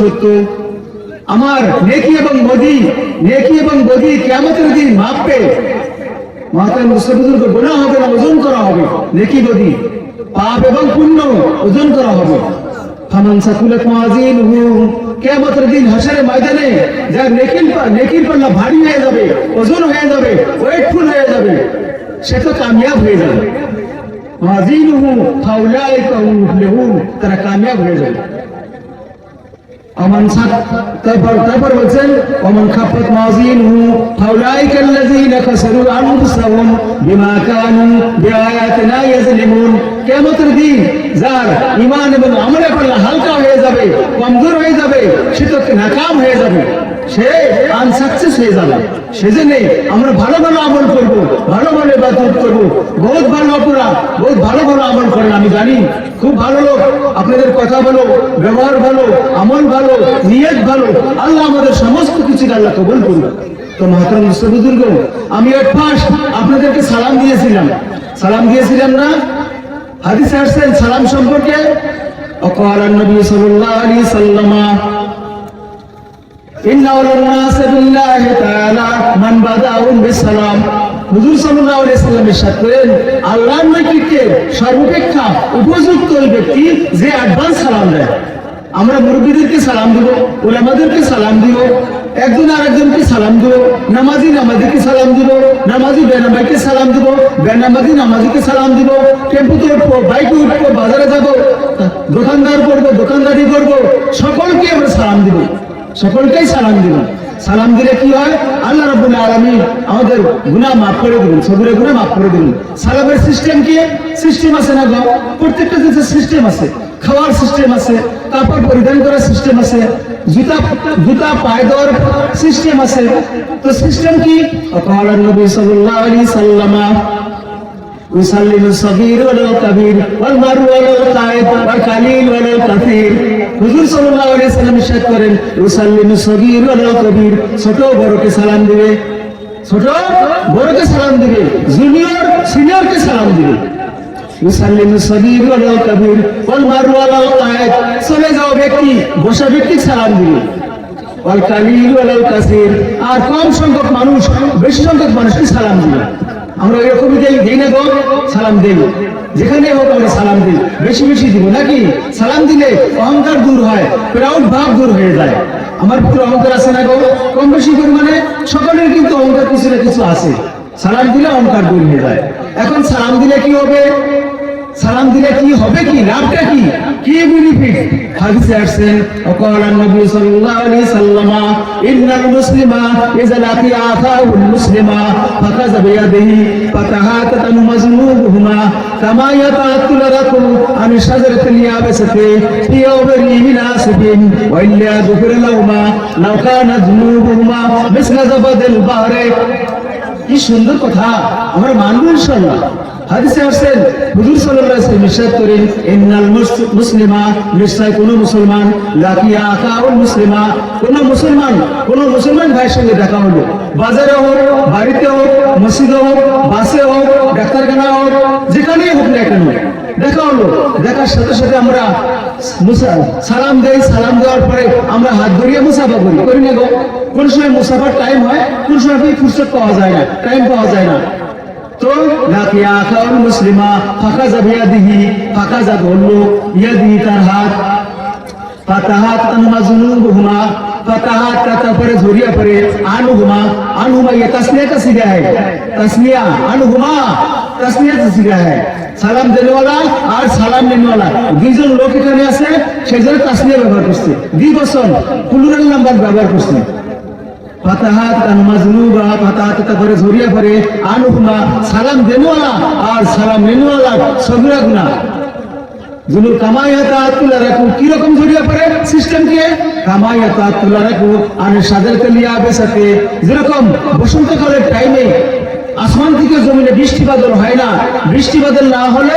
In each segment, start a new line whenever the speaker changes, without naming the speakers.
সত্য। আমার নেকি এবং বদি, নেকি এবং বদি দিন মাপবে মহাতার মুস্তাফিজুর গোনা হবে না, ওজন করা হবে, নেকি বদি, পাপ এবং পুণ্য ওজন করা হবে। ময়দানে নেকির পাল্লা ভারী হয়ে যাবে, ওজন হয়ে যাবে, ওয়েটফুল হয়ে যাবে, সে তো কামিয়াব হয়ে যাবে। মাওয়াজিনহু ফাউলাইকা হুম মুফলিহুন তারা কামিয়াব হয়ে যাবে অমন সাত তারপর তারপর বলছেন অমন খাফত মাজিনহু ফাউলাইকা আল্লাযীনা খাসারু আনফুসাহুম বিমা কানু বিআয়াতিনা ইয়াজলিমুন কিয়ামতের দিন যার ঈমান এবং আমলে পাল্লা হালকা হয়ে যাবে কমজোর হয়ে যাবে সে তো নাকাম হয়ে যাবে সে আনসাকসেস হয়ে যাবে। সেজে নেই আমরা ভালো ভালো আমল করব, ভালো ভালো ইবাদত করব। বহুত ভালো অপরাধ, বহুত ভালো ভালো আমল করেন, আমি জানি। খুব ভালো লোক, আপনাদের কথা ভালো, ব্যবহার ভালো, আমল ভালো, নিয়ত ভালো। আল্লাহ আমাদের সমস্ত কিছু আল্লাহ কবল করুন তো মহাতরম বুজুর্গ, আমি এক ফার্স্ট আপনাদেরকে সালাম দিয়েছিলাম। সালাম দিয়েছিলাম না? হাদিসে আসছেন সালাম সম্পর্কে? অকাল নবী সাল্লাল্লাহু আলাইহি সাল্লামা إن أولى الناس بالله تعالى من بدأهم بالسلام হুজুর সাল্লাল্লাহু আলাইহি সাল্লাম ইরশাদ করেন আল্লাহর নৈতিককে সর্বাপেক্ষা উপযুক্ত ওই ব্যক্তি যে অ্যাডভান্স সালাম দেয় আমরা মুরব্বীদেরকে সালাম দিব ওলামাদেরকে সালাম দিব একজন আরেকজনকে সালাম দিব নামাজি নামাজিকে সালাম দিব নামাজি বেনামাজিকে সালাম দিব বেনামাজি নামাজিকে সালাম দিব টেম্পুতে উঠবো বাইকে উঠবো বাজারে যাবো দোকানদার করবো দোকানদারি করবো সকলকে আমরা সালাম দিব সকলকেই সালাম দিবেন সালাম দিলে কি হয়? আল্লাহ রবুল আলমী আমাদের গুণা মাফ করে দেবেন, সবুরে গুণা মাফ করে দেবেন। সালামের সিস্টেম কি? সিস্টেম আছে না গাও প্রত্যেকটা জিনিসের সিস্টেম আছে। খাওয়ার সিস্টেম আছে তারপর পরিধান করার সিস্টেম আছে, জুতা জুতা পায়ে দেওয়ার সিস্টেম আছে। তো সিস্টেম কি? নবী সাল্লাল্লাহু আলাইহি সাল্লামা عليه وسلم يسلم الصغير ولا الكبير والمر ولا القائد والقليل ولا الكثير হুজুর সাল্লাল্লাহু আলাইহি সাল্লাম ইরশাদ করেন ইউসাল্লিমু সগীর ওয়াল কবির ছোট বড়কে সালাম দিবে ছোট বড়কে সালাম দিবে জুনিয়র সিনিয়রকে সালাম দিবে ইউসাল্লিমু সগীর ওয়াল কবির ওয়াল মার ওয়াল কায়েদ চলে যাও ব্যক্তি বসা ব্যক্তি সালাম দিবে ওয়াল কালিল ওয়াল কাসির আর কম সংখ্যক মানুষ বেশি সংখ্যক মানুষকে সালাম দিবে আমরা এরকমই দেই দেই না গো, সালাম দেই। যেখানে হোক আমরা সালাম দিই। বেশি বেশি দিব, নাকি? সালাম দিলে অহংকার দূর হয় প্রাউড ভাব দূর হয়ে যায়। আমার ভিতরে অহংকার আছে না গো? কম বেশি পরিমাণে সকলের কিন্তু অহংকার কিছু না কিছু আছে। সালাম দিলে অহংকার দূর হয়ে যায়। এখন সালাম দিলে কি হবে? সালাম দিলে কি হবে কি? লাভটা কি? কি বেনিফিট হাদিসে আসছেন ওকাল নবী সাল্লাল্লাহু আলাইহি সাল্লামা ইন্নাল মুসলিমা ইযা লাকি আখাউল মুসলিমা ফাকাজ বিয়াদিহি ফাতাহাতান মাজমুহুমা কামা ইয়াতাতুল রাকুম আমি শাজারাতুল ইয়াবাসাতি ফি ইয়াউমিল মিনাসিবিন ওয়া ইল্লা গুফির লাহুমা লাউ কানা যুনুবুহুমা মিসলা জাবাদিল বাহরি কি সুন্দর কথা। আমরা মানব ইনশাআল্লাহ। হাদিসে আসছেন, হুজুর সাল্লাল্লাহু আলাইহি ওয়াসাল্লাম করেন, ইন্নাল মুসলিমা নিশ্চয় কোন মুসলমান, লাকিয়া আকাউল মুসলিমা। কোন মুসলমান কোন মুসলমান ভাইয়ের সঙ্গে দেখা হলো বাজারে হোক, বাড়িতে হোক, মসজিদে হোক, বাসে হোক ডাক্তারখানা হোক, যেখানেই হোক না কেন দেখা হলো দেখার সাথে সাথে আমরা মুসা- সালাম দেই সালাম দেওয়ার পরে আমরা হাত ধরিয়ে মুসাফা করি করি না গো কোন সময় মুসাফার টাইম হয় কোন সময় কি ফুরসত পাওয়া যায় না টাইম পাওয়া যায় না তো লাকি আখাউল মুসলিমা ফাঁকা যাবিয়া দিহি ফাঁকা যা ধরলো ইয়া দিহি তার হাত ফাতাহাত তানমাজুনুহুমা ফাতাহাত का তারপরে ঝরিয়া পড়ে আনুহুমা আনুহুমা ये तस्निया का सीधा है तस्निया अनुहुमा तस्निया का सीधा है সালাম দেনেওয়ালা আর সালাম নেনেওয়ালা। দুইজন লোক এখানে আছে, সেজন্য তাসমিয়া ব্যবহার করছে। দুই বছর কুলুরাল নাম্বার ব্যবহার করছে। যেরকম বসন্তকালের টাইমে আসমান থেকে জমিনে বৃষ্টি বাদল হয় না। বৃষ্টি বাদল না হলে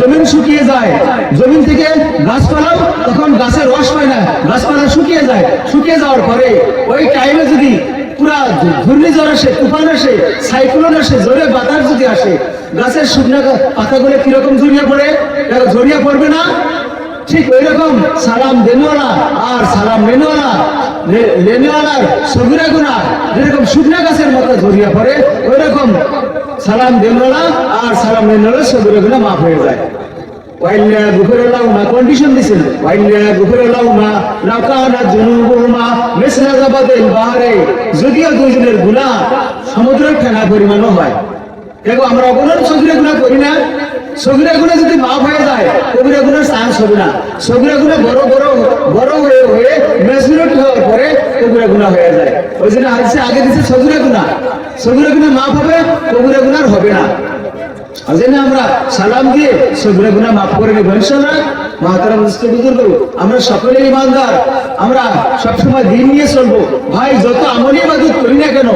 জমিন শুকিয়ে যায়। জমিন থেকে গাছপালাও তখন গাছের রস হয় না। গাছপালা শুকিয়ে যায়। শুকিয়ে যাওয়ার পরে ওই টাইমে যদি পুরা ঘূর্ণিঝড় আসে, তুফান আসে সাইক্লোন আসে, জোরে বাতাস যদি আসে, গাছের শুকনো পাতাগুলো কীরকম ঝরিয়ে পড়ে? ঝরিয়ে পড়বে না ঠিক ওই রকম সালাম দেনওয়ালা আর সালাম নেনওয়ালা লে- লেনওয়ালার সবিরা গুণা, যেরকম শুকনো গাছের মতো পড়ে ওই রকম সালাম দেনওয়ালা আর সালাম সবিরা গুণা মাফ হয়ে যায়। কন্ডিশন যদিও দুইজনের গুনাহ সমুদ্রের ফেনা পরিমাণও হয়। দেখো, আমরা অপরাধ সগিরা গুনাহ করি না সগিরা গুনাহ যদি মাফ হয়ে যায় কবিরা গুনার চান্স হবে না সগিরা গুনাহ বড় বড় বড় হয়ে হয়ে মেজরিট হওয়ার পরে কবিরা গুনাহ হয়ে যায়। ওই জন্য হাদিসে আগে দিছে সগিরা গুনাহ সগিরা গুনাহ মাফ হবে কবিরা গুনাহ হবে না। জন্য আমরা সালাম দিয়ে সবরে গুণা মাফ করে নেব, ইনশাআল্লাহ। মহাতারা মুসলিম বুজুর্গ, আমরা সকলে ইমানদার আমরা সবসময় দিন নিয়ে চলবো। ভাই, যত আমলি ইবাদত করি না কেন,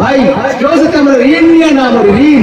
ভাই কেউ যাতে আমরা ঋণ নিয়ে না মরি ঋণ।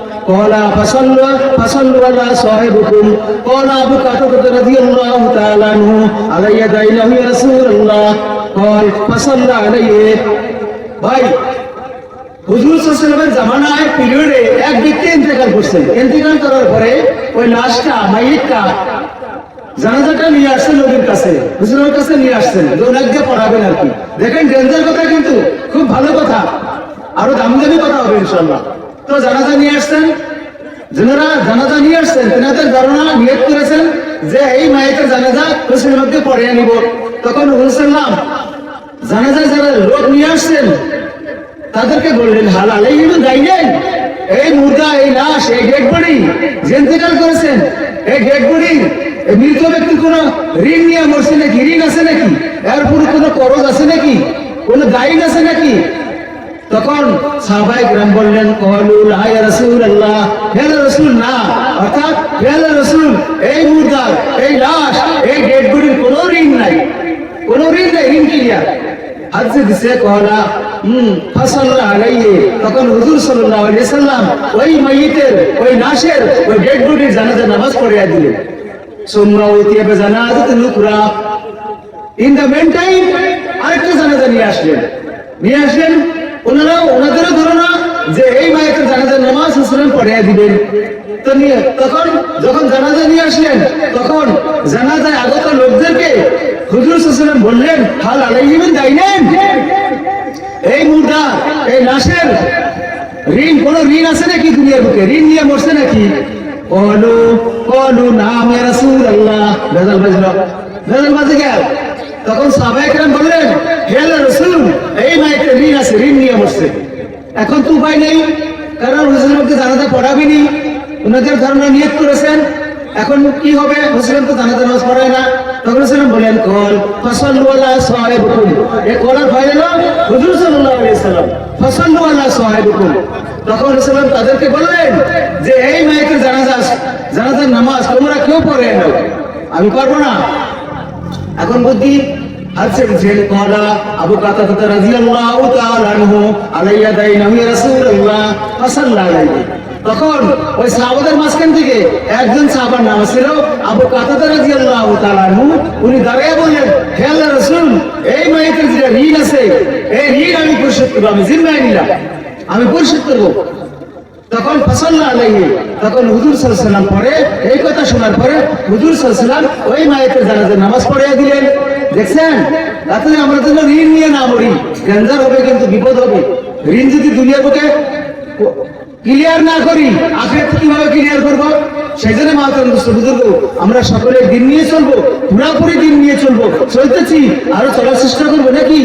قال فصلوا فصلوا على صاحبكم قال ابو قتاده رضي الله تعالى عنه علي دينه يا رسول الله قال فصلى عليه ভাই হুজুর সাল্লামের জামানায় পিরিয়ডে এক ব্যক্তি ইন্তেকাল করছেন ইন্তেকাল করার পরে ওই লাশটা মাইটটা জানাজাটা নিয়ে আসছেন নবীর কাছে হুজুরের কাছে নিয়ে আসছেন যে ওনাকে পড়াবেন আর কি দেখেন ডেঞ্জার কথা কিন্তু খুব ভালো কথা আরো দামি দামি কথা হবে ইনশাল্লাহ তো জানাজা নিয়ে আসছেন? যারা জানাজা নিয়ে আসছেন, তেনাদের ধারণা নিয়োগ করেছেন যে এই মায়ের জানাজা হুসেনের মধ্যে পড়ে নিব তখন হুসাল্লাম জানাজায় যারা লোক নিয়ে আসছেন, তাদেরকে বললেন, হালাল, এই কিন্তু নেই। এই মুর্দা, এই লাশ, এই ডেড বডি জেন্তেকাল করেছেন, এই ডেড বডি মৃত ব্যক্তির কোন ঋণ নিয়ে মরছে নাকি ঋণ আছে নাকি? এর পুরো কোনো করজ আছে নাকি? কোনো দায়ী আছে নাকি? তখন সাহাবাই গ্রাম বললেন কহলুল আয় রসুল আল্লাহ রসুল, না। অর্থাৎ রসুল, এই এই লাশ, এই ডেড বডির কোনো ঋণ নাই। কোনো ঋণ নাই ঋণ ক্লিয়ার হাদিসে দিছে আলাইহি। তখন হুজুর সাল্লাম ওই মাইয়িতের ওই লাশের, ওই ডেড জানাজা নামাজ পড়িয়ে দিলেন। সুম্মা উতিয়া বে জানাজাতুল উখরা। ইন দ্য মেন টাইম আরেকটা জানাজা নিয়ে আসলেন। নিয়ে আসলেন ওনারা ওনাদেরও ধারণা যে এই মায়ের জানাজার নামাজ হুসলেন পড়িয়ে দিবেন। তো নিয়ে তখন যখন জানাজা নিয়ে আসলেন, তখন জানাজায় আগত লোকদেরকে হুজুর সাল্লাম বললেন, হাল আলাইহিমেন দাইনেন এই মুদ্রা এই লাশের ঋণ, কোন ঋণ আছে নাকি দুনিয়ার বুকে? ঋণ নিয়ে মরছে নাকি? কলু কলু, নাম ইয়া রাসূলুল্লাহ। বেজাল। বাজলো বেজাল বাজে গেল তখন সাহাবায়ে বললেন, হে আল্লাহ রাসূল, এই মাইকে ঋণ আছে, ঋণ নিয়ে মরছে এখন তো উপায় নেই, কারণ হুজুরকে জানাতে পড়াবিনি ওনাদের ধারণা নিয়ত করেছেন। এখন কি হবে হুসেন তো জানাতে নামাজ পড়ায় না। তখন হুসেন কল সাহেবকুম। এ কলার হুজুর সাল্লাম। সাহেবকুম। তখন হুসেন তাদেরকে বললেন যে, এই মাইকের জানাজা, জানাজার নামাজ তোমরা কেউ পড়ে না। আমি পারব না। এখন বুদ্ধি হাসেন ছেন কলা আবু কাতাদা রাদিয়াল্লাহু তাআলা আনহু আলাইয়া দাইনাহু রাসূলুল্লাহ ফাসাল্লা আলাইহি তখন ওই সাহাবাদের মাঝখান থেকে একজন সাহাবার নাম ছিল আবু কাতাদা রাদিয়াল্লাহু তাআলা আনহু। উনি দাঁড়িয়ে বললেন, হে আল্লাহর রাসূল, এই মাইকের যে ঋণ আছে, এই ঋণ আমি পরিশোধ করব, আমি জিম্মায় নিলাম। আমি পরিশোধ করব। তখন ফসল্লা আলাইহি। তখন হুজুর সাল্লাল্লাহু পরে এই কথা শোনার পরে হুজুর সাল্লাল্লাহু ওই মায়ের জানাজার নামাজ পড়িয়ে দিলেন। দেখছেন? তাতে আমরা যেন ঋণ নিয়ে না মরি গ্যাঞ্জার হবে কিন্তু বিপদ হবে। ঋণ যদি দুনিয়ার বুকে ক্লিয়ার না করি আখের কীভাবে ক্লিয়ার করব? সেই জন্য বুজুর্গ আমরা সকলে দিন নিয়ে চলবো, পুরাপুরি দিন নিয়ে চলবো, চলতেছি, আরও চলার চেষ্টা করব নাকি?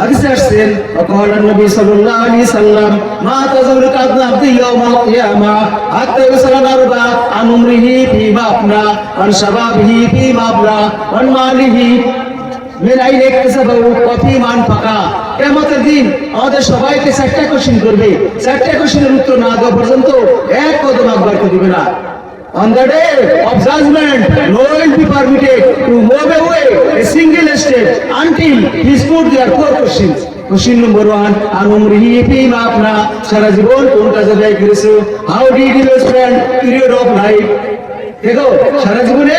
হাদিসে আসছেন وقال النبي صلى الله عليه وسلم ما تزول قدم عبد يوم القيامة حتى يسأل الأربع عن عمره فيما أفنى عن شبابه فيما أبلى عن ماله من أين اكتسبه وفيما أنفقه কেমতের দিন আমাদের সবাইকে চারটা কোশ্চিন করবে চারটা কোশ্চিনের উত্তর না দেওয়া পর্যন্ত এক কদম আগ বাড়তে দিবে না On the day of judgment, no will be permitted to move away a single step until he put their four questions. Question number one, আর উমরিহি ফিমা আপনা সারা জীবন কোন কাজে ব্যয় করেছ how did you spend period of life দেখো সারা জীবনে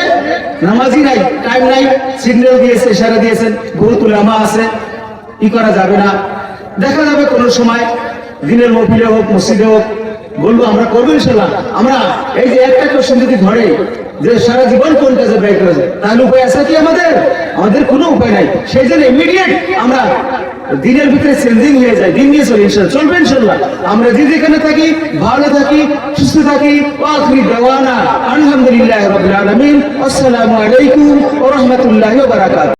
নামাজি নাই টাইম নাই সিগন্যাল দিয়েছে সারা দিয়েছেন বহুত উলামা আছে ই করা যাবে না দেখা যাবে কোন সময় দিনের মফিলে হোক মসজিদে হোক বলব আমরা করব ইনশাল্লাহ আমরা এই যে একটা যদি ধরে, যে সারা জীবন কোন কাজে ব্যয় করা যায় তাহলে উপায় আছে কি আমাদের? আমাদের কোনো উপায় নাই। সেই জন্য ইমিডিয়েট আমরা দিনের ভিতরে চেঞ্জিং হয়ে যায় দিন নিয়ে চলে ইনশাল চলবে ইনশাল্লাহ। আমরা যে যেখানে থাকি, ভালো থাকি, সুস্থ থাকি আখরি দেওয়ানা আলহামদুলিল্লাহ রবিল আলমিন। আসসালামু আলাইকুম ও রহমতুল্লাহ